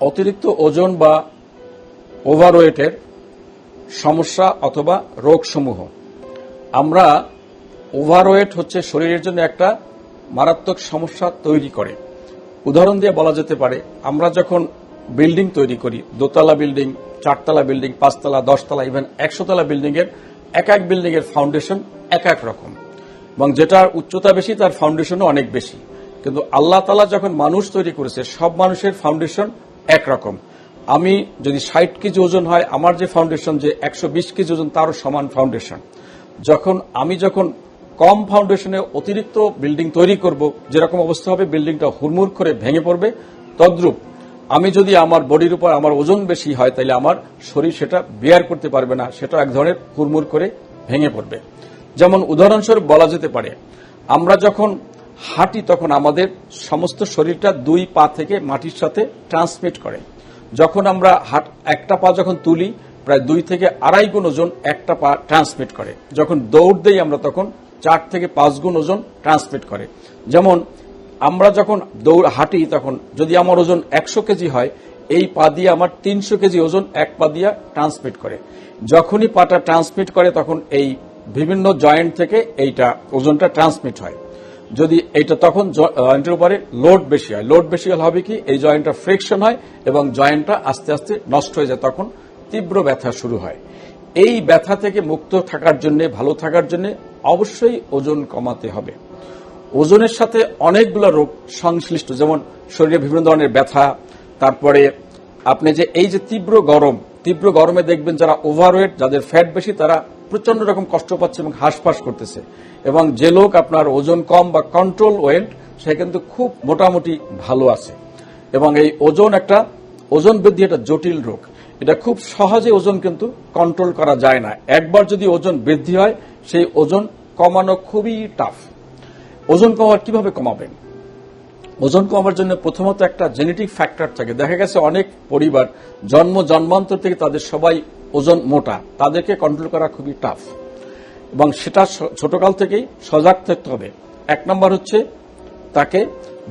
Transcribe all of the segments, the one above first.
অতিরিক্ত ওজন বা ওভারওয়েটের সমস্যা অথবা রোগসমূহ। আমরা ওভারওয়েট হচ্ছে শরীরের জন্য একটা মারাত্মক সমস্যা তৈরি করে। উদাহরণ দিয়ে বলা যেতে পারে, আমরা যখন বিল্ডিং তৈরি করি, দোতলা বিল্ডিং, চারতলা বিল্ডিং, পাঁচতলা, দশতলা ইভেন একশোতলা বিল্ডিং এর এক এক বিল্ডিং এর ফাউন্ডেশন এক এক রকম। এবং যেটার উচ্চতা বেশি, তার ফাউন্ডেশনও অনেক বেশি। কিন্তু আল্লাহ তালা যখন মানুষ তৈরি করেছে, সব মানুষের ফাউন্ডেশন একরকম। আমি যদি ষাট কেজি ওজন হয়, আমার যে ফাউন্ডেশন যে একশো বিশ কেজি ওজন, তারও সমান ফাউন্ডেশন যখন আমি যখন কম ফাউন্ডেশনে অতিরিক্ত বিল্ডিং তৈরি করব, যেরকম অবস্থা হবে বিল্ডিংটা হুড়মুড় করে ভেঙে পড়বে, তদ্রূপ আমি যদি আমার বডির উপর আমার ওজন বেশি হয় তাহলে আমার শরীর সেটা বিয়ার করতে পারবে না, সেটা এক ধরনের হুড়মুড় করে ভেঙে পড়বে। যেমন উদাহরণস্বরূপ বলা যেতে পারে, আমরা যখন হাঁটি তখন আমাদের সমস্ত শরীরটা দুই পা থেকে মাটির সাথে ট্রান্সমিট করে। যখন আমরা হাট, একটা পা যখন তুলি, প্রায় দুই থেকে আড়াই গুণ ওজন একটা পা ট্রান্সমিট করে। যখন দৌড় দেই আমরা তখন চার থেকে পাঁচ গুণ ওজন ট্রান্সমিট করে। যেমন আমরা যখন দৌড় হাঁটি তখন যদি আমার ওজন একশো কেজি হয়, এই পা দিয়ে আমার তিনশো কেজি ওজন এক পা দিয়া ট্রান্সমিট করে। যখনই পাটা ট্রান্সমিট করে তখন এই বিভিন্ন জয়েন্ট থেকে এইটা ওজনটা ট্রান্সমিট হয়। যদি এটা তখন জয়েন্টের উপরে লোড বেশি হয়। লোড বেশি হলে হবে কি? এই জয়েন্টটা ফ্রিকশন হয় এবং জয়েন্টটা আস্তে আস্তে নষ্ট হয়ে যায়, তখন তীব্র ব্যথা শুরু হয়। এই ব্যথা থেকে মুক্ত থাকার জন্য, ভালো থাকার জন্য অবশ্যই ওজন কমাতে হবে। ওজনের সাথে অনেকগুলো রোগ সংশ্লিষ্ট, যেমন শরীরে বিভিন্ন ধরনের ব্যথা, তারপরে আপনি যে এই যে তীব্র গরম, তীব্র গরমে দেখবেন যারা ওভারওয়েট যাদের ফ্যাট বেশি, তারা প্রচণ্ড রকম কষ্ট পাচ্ছে এবং হাঁসফাঁস করতেছে। এবং যে লোক আপনার ওজন কম বা কন্ট্রোল ওয়েট সে কিন্তু খুব মোটামুটি ভালো আছে। এবং এই ওজন একটা, ওজন বৃদ্ধি একটা জটিল রোগ। এটা খুব সহজে ওজন কিন্তু কন্ট্রোল করা যায় না। একবার যদি ওজন বৃদ্ধি হয়, সেই ওজন কমানো খুবই টাফ ওজন কমার কীভাবে কমাবেন? ওজন কমার জন্য প্রথমত একটা জেনেটিক ফ্যাক্টর থাকে। দেখা গেছে অনেক পরিবার জন্ম জন্মান্তর থেকে তাদের সবাই ওজন মোটা, তাদেরকে কন্ট্রোল করা খুবই টাফ এবং সেটা ছোটকাল থেকেই সজাগ থাকতে হবে। এক নম্বর হচ্ছে তাকে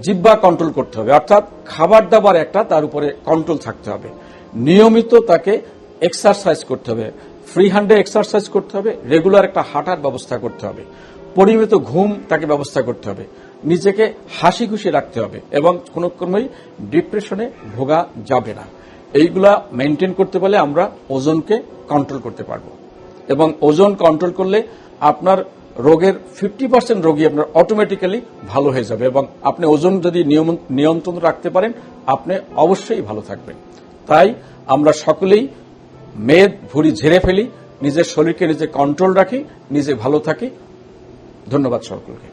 জিব্বা কন্ট্রোল করতে হবে, অর্থাৎ খাবার দাবার একটা তার উপরে কন্ট্রোল থাকতে হবে। নিয়মিত তাকে এক্সারসাইজ করতে হবে ফ্রি হ্যান্ডে এক্সারসাইজ করতে হবে রেগুলার একটা হাঁটার ব্যবস্থা করতে হবে, পরিমিত ঘুম তাকে ব্যবস্থা করতে হবে, নিজেকে হাসি খুশি রাখতে হবে এবং কোনো ক্রমেই ডিপ্রেশনে ভোগা যাবে না। এইগুলা মেনটেন করতে পারলে আমরা ওজনকে কন্ট্রোল করতে পারব। এবং ওজন কন্ট্রোল করলে আপনার রোগের ফিফটি পার্সেন্ট রোগী আপনার অটোমেটিক্যালি ভালো হয়ে যাবে এবং আপনি ওজন যদি নিয়ন্ত্রণ রাখতে পারেন, আপনি অবশ্যই ভালো থাকবেন। তাই আমরা সকলেই মেদ ভুড়ি ঝেড়ে ফেলি, নিজের শরীরকে নিজে কন্ট্রোল রাখি, নিজে ভালো থাকি। ধন্যবাদ সকলকে।